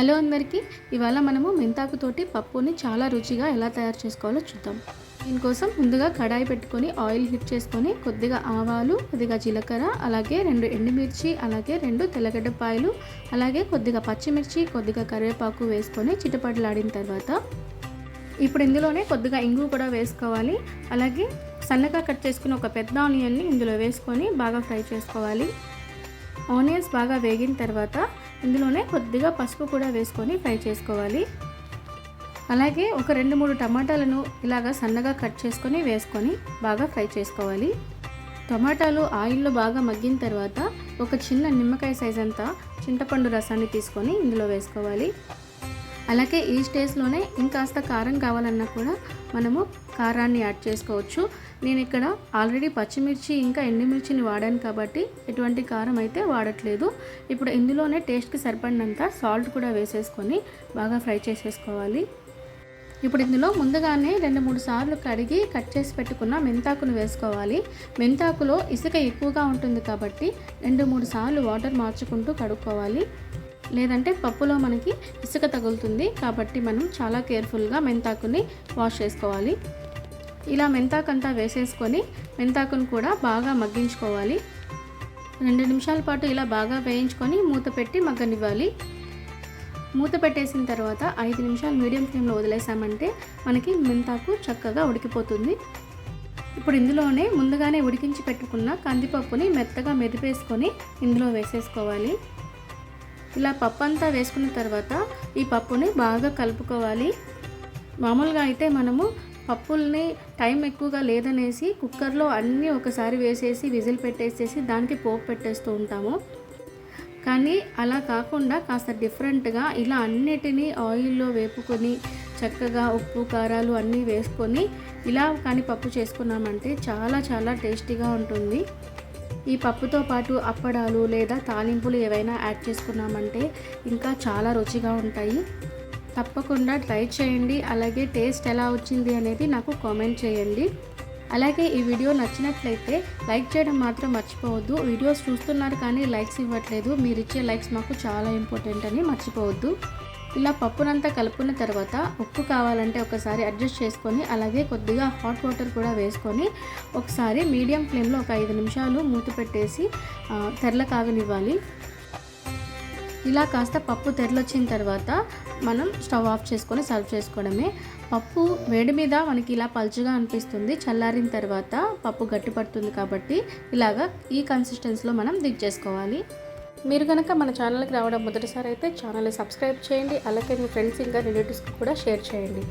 Hello అందరికీ. ఇవాళ మనము మెంతాకుతోటి పప్పుని చాలా రుచిగా ఎలా తయారు చేసుకోవాలో చూద్దాం. దీనికోసం ముందుగా కడాయి పెట్టుకొని ఆయిల్ హీట్ చేసుకొని కొద్దిగా ఆవాలు కొద్దిగా జీలకర్ర అలాగే రెండు ఎండుమిర్చి అలాగే రెండు తెల్లగడ్డపాయలు అలాగే కొద్దిగా పచ్చిమిర్చి కొద్దిగా కరివేపాకు వేసుకొని చిటపటలాడిన తర్వాత ఇప్పుడు ఇందులోనే కొద్దిగా ఇంగు కూడా వేసుకోవాలి. అలాగే సన్నగా కట్ చేసుకుని ఒక పెద్ద ఆనియన్ని ఇందులో వేసుకొని బాగా ఫ్రై చేసుకోవాలి. ఆనియన్స్ బాగా వేగిన తర్వాత ఇందులోనే కొద్దిగా పసుపు కూడా వేసుకొని ఫ్రై చేసుకోవాలి. అలాగే ఒక రెండు మూడు టమాటాలను ఇలాగ సన్నగా కట్ చేసుకొని వేసుకొని బాగా ఫ్రై చేసుకోవాలి. టమాటాలు ఆయిల్లో బాగా మగ్గిన తర్వాత ఒక చిన్న నిమ్మకాయ సైజ్ అంతా చింతపండు రసాన్ని తీసుకొని ఇందులో వేసుకోవాలి. అలాగే ఈ స్టేజ్లోనే ఇంకాస్త కారం కావాలన్నా కూడా మనము కారాన్ని యాడ్ చేసుకోవచ్చు. నేను ఇక్కడ ఆల్రెడీ పచ్చిమిర్చి ఇంకా ఎండుమిర్చిని వాడాను కాబట్టి ఎటువంటి కారం అయితే వాడట్లేదు. ఇప్పుడు ఇందులోనే టేస్ట్కి సరిపడినంత సాల్ట్ కూడా వేసేసుకొని బాగా ఫ్రై చేసేసుకోవాలి. ఇప్పుడు ఇందులో ముందుగానే రెండు మూడు సార్లు కడిగి కట్ చేసి పెట్టుకున్న మెంతాకును వేసుకోవాలి. మెంతాకులో ఇసుక ఎక్కువగా ఉంటుంది కాబట్టి రెండు మూడు సార్లు వాటర్ మార్చుకుంటూ కడుక్కోవాలి. లేదంటే పప్పులో మనకి ఇసుక తగులుతుంది కాబట్టి మనం చాలా కేర్ఫుల్గా మెంతాకుని వాష్ చేసుకోవాలి. ఇలా మెంతాకంతా వేసేసుకొని మెంతాకును కూడా బాగా మగ్గించుకోవాలి. రెండు నిమిషాల పాటు ఇలా బాగా వేయించుకొని మూత పెట్టి మగ్గనివ్వాలి. మూత పెట్టేసిన తర్వాత ఐదు నిమిషాలు మీడియం ఫ్లేమ్లో వదిలేసామంటే మనకి మెంతాకు చక్కగా ఉడికిపోతుంది. ఇప్పుడు ఇందులోనే ముందుగానే ఉడికించి పెట్టుకున్న కందిపప్పుని మెత్తగా మెదిపేసుకొని ఇందులో వేసేసుకోవాలి. ఇలా పప్పు అంతా వేసుకున్న తర్వాత ఈ పప్పుని బాగా కలుపుకోవాలి. మామూలుగా అయితే మనము పప్పుల్ని టైం ఎక్కువగా లేదనేసి కుక్కర్లో అన్నీ ఒకసారి వేసేసి విజిల్ పెట్టేసేసి దానికి పోపు పెట్టేస్తూ ఉంటాము. కానీ అలా కాకుండా కాస్త డిఫరెంట్గా ఇలా అన్నిటినీ ఆయిల్లో వేపుకొని చక్కగా ఉప్పు కారాలు అన్నీ వేసుకొని ఇలా కానీ పప్పు చేసుకున్నామంటే చాలా చాలా టేస్టీగా ఉంటుంది. ఈ పప్పుతో పాటు అప్పడాలు లేదా తాలింపులు ఏవైనా యాడ్ చేసుకున్నామంటే ఇంకా చాలా రుచిగా ఉంటాయి. తప్పకుండా ట్రై చేయండి. అలాగే టేస్ట్ ఎలా వచ్చింది అనేది నాకు కామెంట్ చేయండి. అలాగే ఈ వీడియో నచ్చినట్లయితే లైక్ చేయడం మాత్రం మర్చిపోవద్దు. వీడియోస్ చూస్తున్నారు కానీ లైక్స్ ఇవ్వట్లేదు. మీరు ఇచ్చే లైక్స్ మాకు చాలా ఇంపార్టెంట్ అని మర్చిపోవద్దు. ఇలా పప్పునంతా కలుపుకున్న తర్వాత ఉప్పు కావాలంటే ఒకసారి అడ్జస్ట్ చేసుకొని అలాగే కొద్దిగా హాట్ వాటర్ కూడా వేసుకొని ఒకసారి మీడియం ఫ్లేమ్లో ఒక ఐదు నిమిషాలు మూత పెట్టేసి తెరల కాగనివ్వాలి. ఇలా కాస్త పప్పు తెరలొచ్చిన తర్వాత మనం స్టవ్ ఆఫ్ చేసుకొని సర్వ్ చేసుకోవడమే. పప్పు వేడి మీద మనకి ఇలా పలుచగా అనిపిస్తుంది. చల్లారిన తర్వాత పప్పు గట్టి పడుతుంది కాబట్టి ఇలాగా ఈ కన్సిస్టెన్సీలో మనం దిగ్ చేసుకోవాలి. మీరు కనుక మన ఛానల్కి రావడం మొదటిసారి అయితే ఛానల్ని సబ్స్క్రైబ్ చేయండి అలాగే మీ ఫ్రెండ్స్ ఇంకా రిలేటివ్స్కి కూడా షేర్ చేయండి.